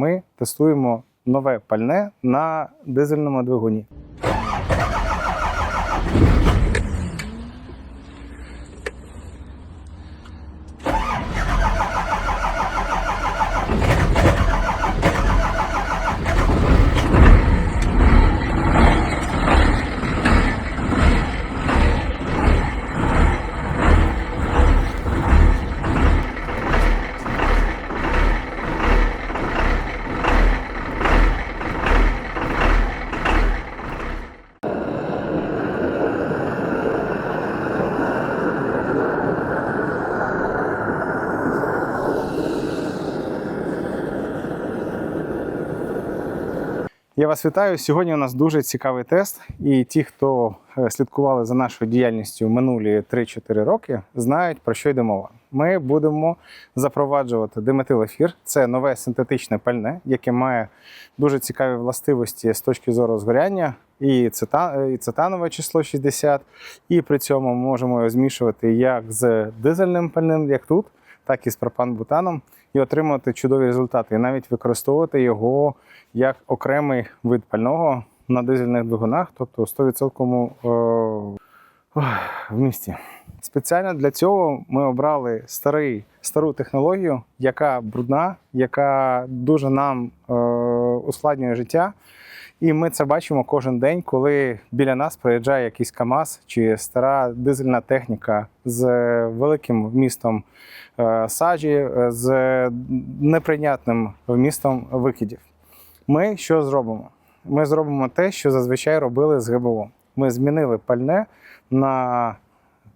ми тестуємо нове пальне на дизельному двигуні. Я вас вітаю. Сьогодні у нас дуже цікавий тест. І ті, хто е, слідкували за нашою діяльністю минулі 3-4 роки, знають про що йде мова. Ми будемо запроваджувати диметилефір. Це нове синтетичне пальне, яке має дуже цікаві властивості з точки зору згоряння. І, і цитанове число 60, і при цьому можемо його змішувати як з дизельним пальним, як тут, так і з пропан-бутаном, і отримувати чудові результати, і навіть використовувати його як окремий вид пального на дизельних двигунах, тобто 100% е, в місті. Спеціально для цього ми обрали старий, стару технологію, яка брудна, яка дуже нам е, ускладнює життя. І ми це бачимо кожен день, коли біля нас проїжджає якийсь КАМАЗ чи стара дизельна техніка з великим вмістом е, сажі, е, з неприйнятним вмістом викидів. Ми що зробимо? Ми зробимо те, що зазвичай робили з ГБО. Ми змінили пальне на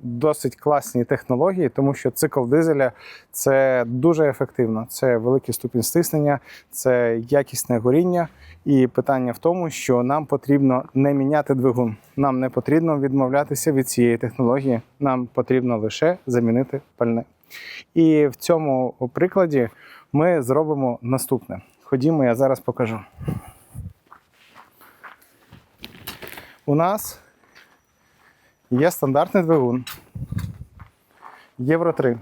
досить класні технології, тому що цикл дизеля це дуже ефективно. Це великий ступінь стиснення, це якісне горіння. І питання в тому, що нам потрібно не міняти двигун. Нам не потрібно відмовлятися від цієї технології. Нам потрібно лише замінити пальне. І в цьому прикладі ми зробимо наступне. Ходімо, я зараз покажу. У нас є стандартний двигун Євро 3,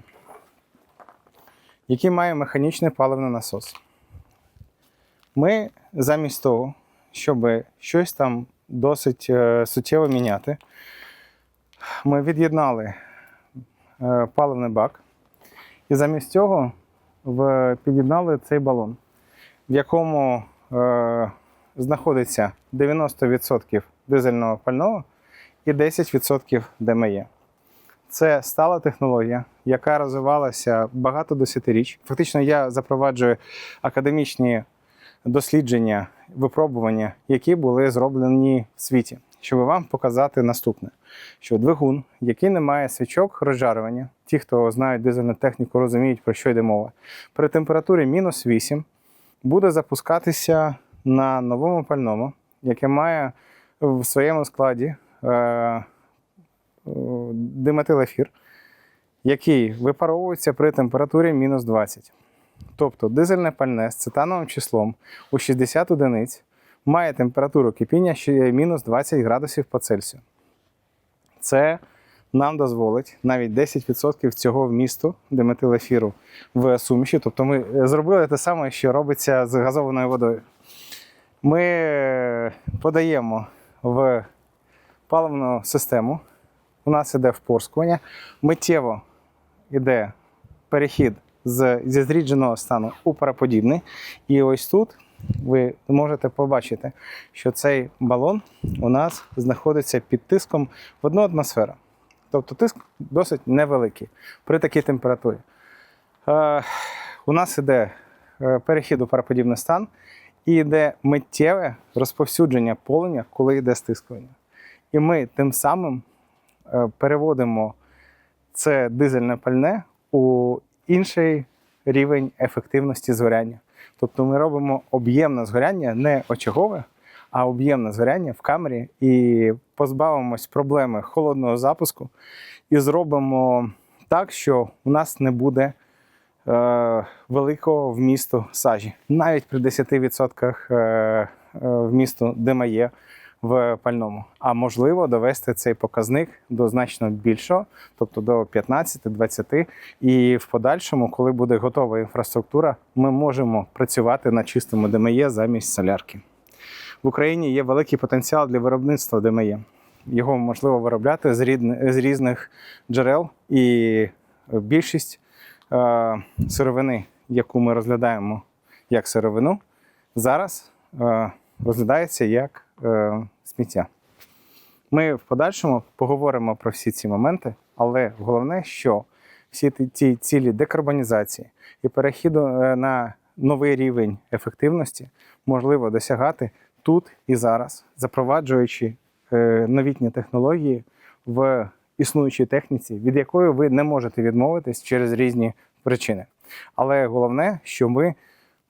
який має механічний паливний насос. Ми замість того, щоб щось там досить е, суттєво міняти, ми від'єднали е, паливний бак і замість цього під'єднали цей балон, в якому е, знаходиться 90% дизельного пального і 10% ДМЄ. Це стала технологія, яка розвивалася багато десятиріч. Фактично, я запроваджую академічні дослідження, випробування, які були зроблені в світі, щоб вам показати наступне: що двигун, який не має свічок розжарювання, ті, хто знають дизельну техніку, розуміють, про що йде мова, при температурі мінус 8 буде запускатися на новому пальному, яке має в своєму складі е, е, диметилефір, який випаровується при температурі мінус 20. Тобто дизельне пальне з цитановим числом у 60 одиниць має температуру кипіння мінус 20 градусів по Цельсію. Це нам дозволить навіть 10% цього вмісту диметилефіру в суміші. Тобто ми зробили те саме, що робиться з газованою водою. Ми подаємо в паливну систему. У нас іде впорскування. Миттєво йде перехід з, зі зрідженого стану у параподібний. І ось тут ви можете побачити, що цей балон у нас знаходиться під тиском в одну атмосферу. Тобто тиск досить невеликий при такій температурі. Е, у нас іде е, перехід у параподібний стан і йде миттєве розповсюдження полення, коли йде стискування. І ми тим самим е, переводимо це дизельне пальне у інший рівень ефективності згоряння. Тобто ми робимо об'ємне згоряння не очагове, а об'ємне згоряння в камері і позбавимось проблеми холодного запуску і зробимо так, що у нас не буде е, великого вмісту сажі. Навіть при 10% е, е, вмісту ДМАЄ в пальному, а можливо довести цей показник до значно більшого, тобто до 15-20. І в подальшому, коли буде готова інфраструктура, ми можемо працювати на чистому ДМЄ замість солярки. В Україні є великий потенціал для виробництва ДМЄ. Його можливо виробляти з, з різних джерел, і більшість е, сировини, яку ми розглядаємо як сировину, зараз е, розглядається як е, сміття. Ми в подальшому поговоримо про всі ці моменти, але головне, що всі ті цілі декарбонізації і перехіду е, на новий рівень ефективності можливо досягати тут і зараз, запроваджуючи е, новітні технології в існуючій техніці, від якої ви не можете відмовитись через різні причини. Але головне, що ми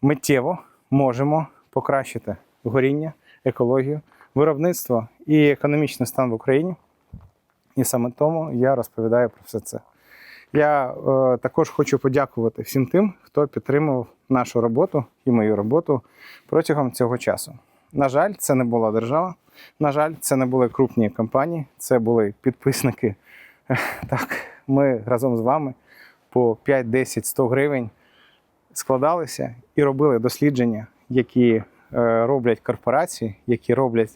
миттєво можемо покращити горіння, екологію, виробництво і економічний стан в Україні. І саме тому я розповідаю про все це. Я е, також хочу подякувати всім тим, хто підтримував нашу роботу і мою роботу протягом цього часу. На жаль, це не була держава. На жаль, це не були крупні компанії, це були підписники. Так, ми разом з вами по 5, 10, 100 гривень складалися і робили дослідження, які роблять корпорації, які роблять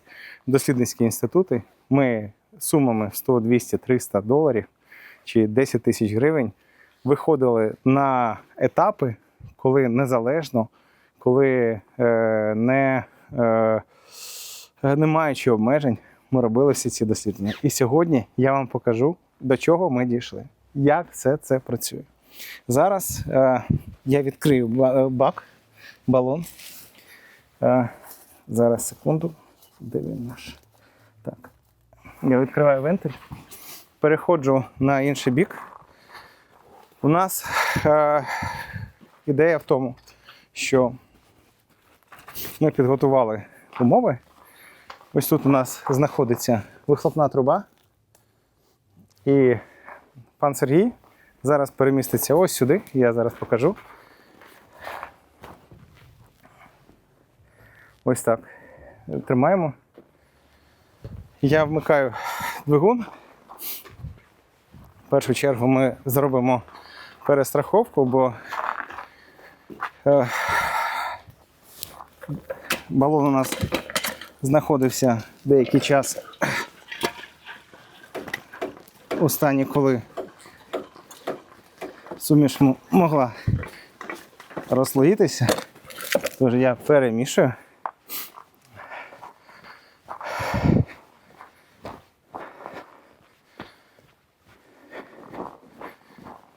дослідницькі інститути. Ми сумами 100, 200, 300 доларів чи 10 тисяч гривень виходили на етапи, коли незалежно, коли е, не, е, не маючи обмежень, ми робили всі ці дослідження. І сьогодні я вам покажу, до чого ми дійшли, як все це працює. Зараз е, я відкрию е, бак, балон. Е, зараз секунду. Де він наш? Так. Я відкриваю вентиль, переходжу на інший бік. У нас е, ідея в тому, що ми підготували умови. Ось тут у нас знаходиться вихлопна труба. І пан Сергій зараз переміститься ось сюди. Я зараз покажу. Ось так. Тримаємо. Я вмикаю двигун. В першу чергу ми зробимо перестраховку, бо е, балон у нас знаходився деякий час у стані, коли суміш могла розслоїтися. Тож я перемішую.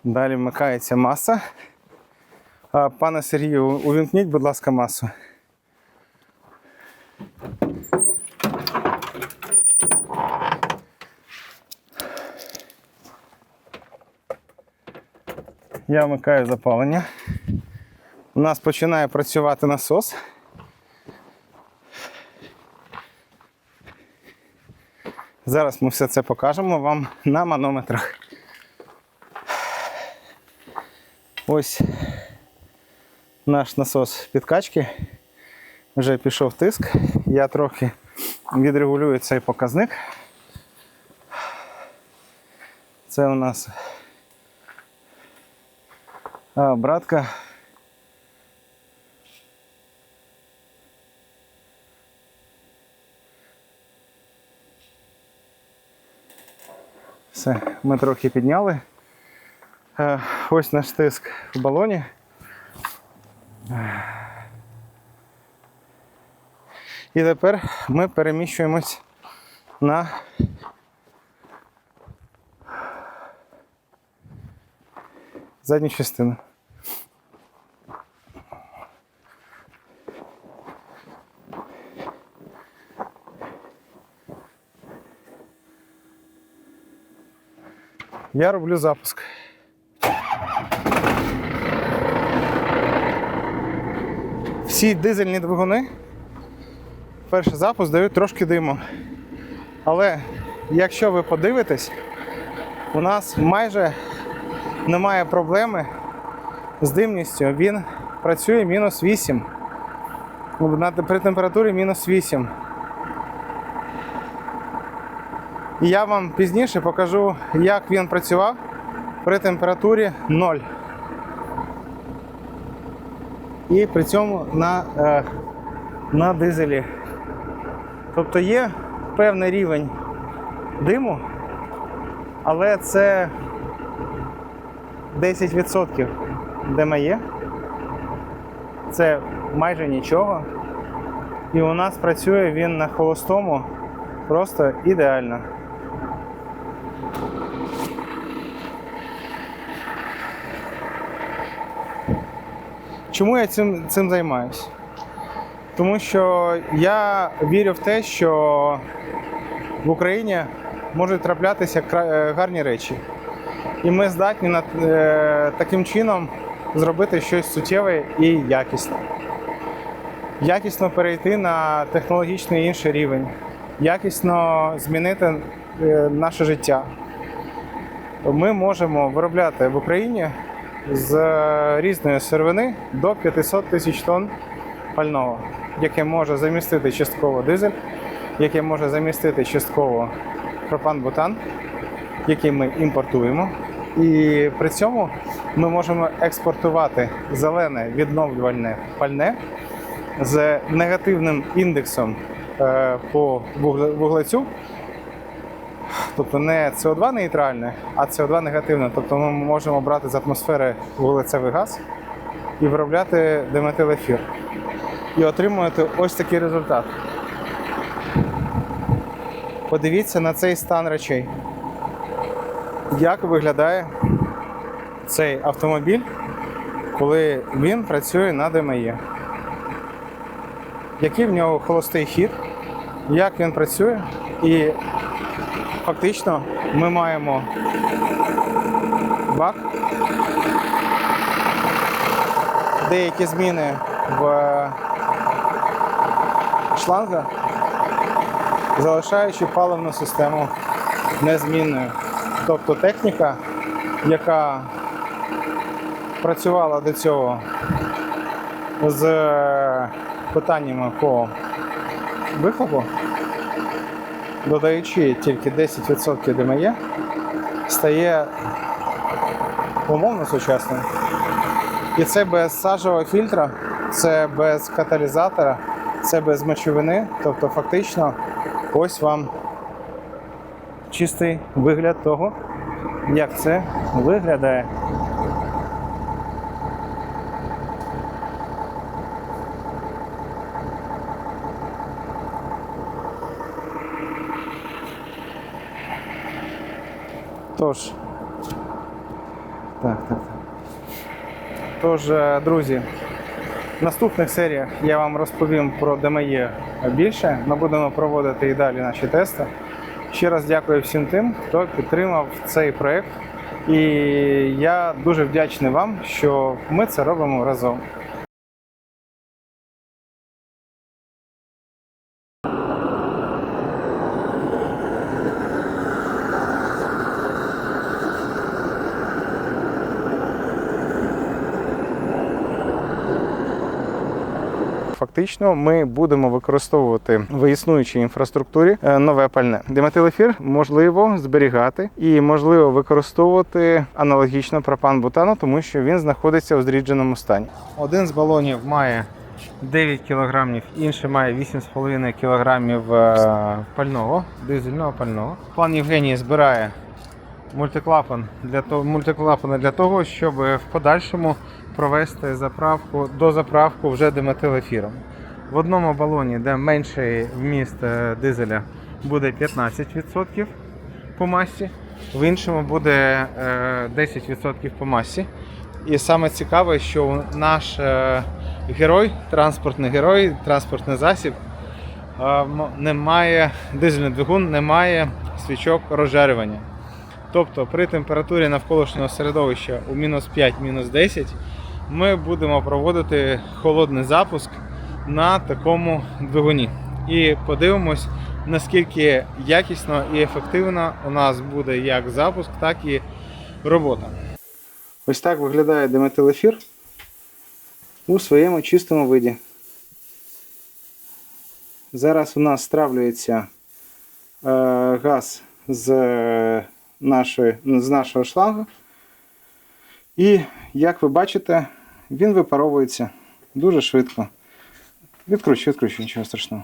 Далі вмикається маса. Пане Сергію, увімкніть, будь ласка, масу. Я вмикаю запалення. У нас починає працювати насос. Зараз ми все це покажемо вам на манометрах. Ось наш насос підкачки. Вже пішов тиск. Я трохи відрегулюю цей показник. Це у нас братка. Все, ми трохи підняли. Ось наш тиск в балоні. І тепер ми переміщуємось на задню частину. Я роблю запуск. Всі дизельні двигуни, перший запуск дають трошки диму. Але якщо ви подивитесь, у нас майже немає проблеми з димністю. Він працює мінус 8. Ну, При температурі мінус 8. І я вам пізніше покажу, як він працював при температурі 0. І при цьому на, е, на дизелі. Тобто є певний рівень диму, але це 10% ДМЄ. Це майже нічого. І у нас працює він на холостому просто ідеально. Чому я цим, цим займаюся? Тому що я вірю в те, що в Україні можуть траплятися е, гарні речі. І ми здатні над, е, таким чином зробити щось суттєве і якісне. Якісно перейти на технологічний інший рівень, якісно змінити е, наше життя. Ми можемо виробляти в Україні з е, різної сировини до 500 тисяч тонн пального, яке може замістити частково дизель, яке може замістити частково пропан-бутан, який ми імпортуємо. І при цьому ми можемо експортувати зелене відновлювальне пальне з негативним індексом е, по вуглецю. Тобто не СО2 нейтральне, а СО2 негативне. Тобто ми можемо брати з атмосфери вуглецевий газ і виробляти диметилефір. І отримувати ось такий результат. Подивіться на цей стан речей. Як виглядає цей автомобіль, коли він працює на ДМЄ. Який в нього холостий хід, як він працює, і фактично ми маємо бак, деякі зміни в шлангах, залишаючи паливну систему незмінною. Тобто техніка, яка працювала до цього з питаннями по вихлопу, додаючи тільки 10% ДМЄ, стає умовно сучасною. І це без сажового фільтра, це без каталізатора, це без мочовини. Тобто, фактично, ось вам чистий вигляд того, як це виглядає. Тож. Так, так. Тож, е, друзі, в наступних серіях я вам розповім про ДМЄ більше. Ми будемо проводити і далі наші тести. Ще раз дякую всім тим, хто підтримав цей проект. І я дуже вдячний вам, що ми це робимо разом. Фактично, ми будемо використовувати в існуючій інфраструктурі е, нове пальне. Диметилефір можливо зберігати і можливо використовувати аналогічно пропан-бутану, тому що він знаходиться у зрідженому стані. Один з балонів має 9 кг, інший має 8,5 кг пального, дизельного пального. Пан Євгеній збирає мультиклапан для того, мультиклапани для того, щоб в подальшому провести заправку до заправку вже диметилефіром. В одному балоні, де менший вміст е, дизеля, буде 15% по масі, в іншому буде е, 10% по масі. І саме цікаве, що наш е, герой, транспортний герой, транспортний засіб е, м- не має, дизельний двигун не має свічок розжарювання. Тобто при температурі навколишнього середовища у мінус 5, мінус 10 ми будемо проводити холодний запуск на такому двигуні. І подивимось, наскільки якісно і ефективно у нас буде як запуск, так і робота. Ось так виглядає диметилефір у своєму чистому виді. Зараз у нас стравлюється е, газ з, нашої, з нашого шлангу. І, як ви бачите, він випаровується дуже швидко. Відкручу, відкручу, нічого страшного.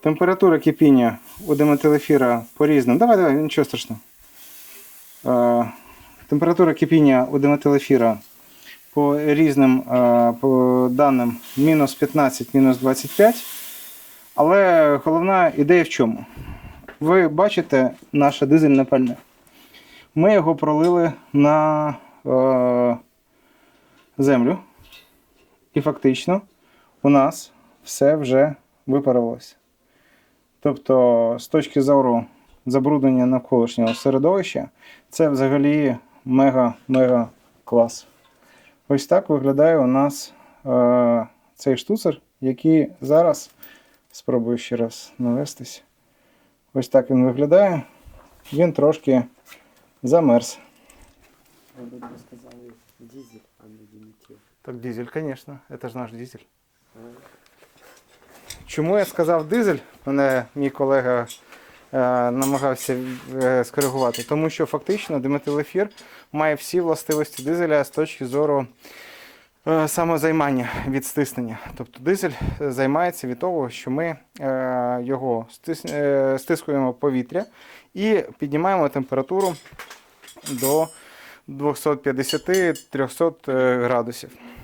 Температура кипіння у диметилефіра по різним. Давай, давай, нічого страшного. Е, температура кипіння у диметилефіра по різним е, по даним мінус 15, мінус 25. Але головна ідея в чому? Ви бачите наше дизельне пальне. Ми його пролили на е, землю. І фактично у нас все вже випарувалося. Тобто, з точки зору забруднення навколишнього середовища, це взагалі мега-мега клас. Ось так виглядає у нас е, цей штуцер, який зараз спробую ще раз навестись. Ось так він виглядає. Він трошки замерз. Я бы даже сказал дизель, а не димитил. Так, дизель, звісно, це ж наш дизель. Чому я сказав дизель? Мене мій колега е, намагався е, скоригувати. Тому що фактично диметилефір має всі властивості дизеля з точки зору самозаймання від стиснення. Тобто дизель е, займається від того, що ми е, його стис, е, стискуємо повітря і піднімаємо температуру до 250-300 градусів.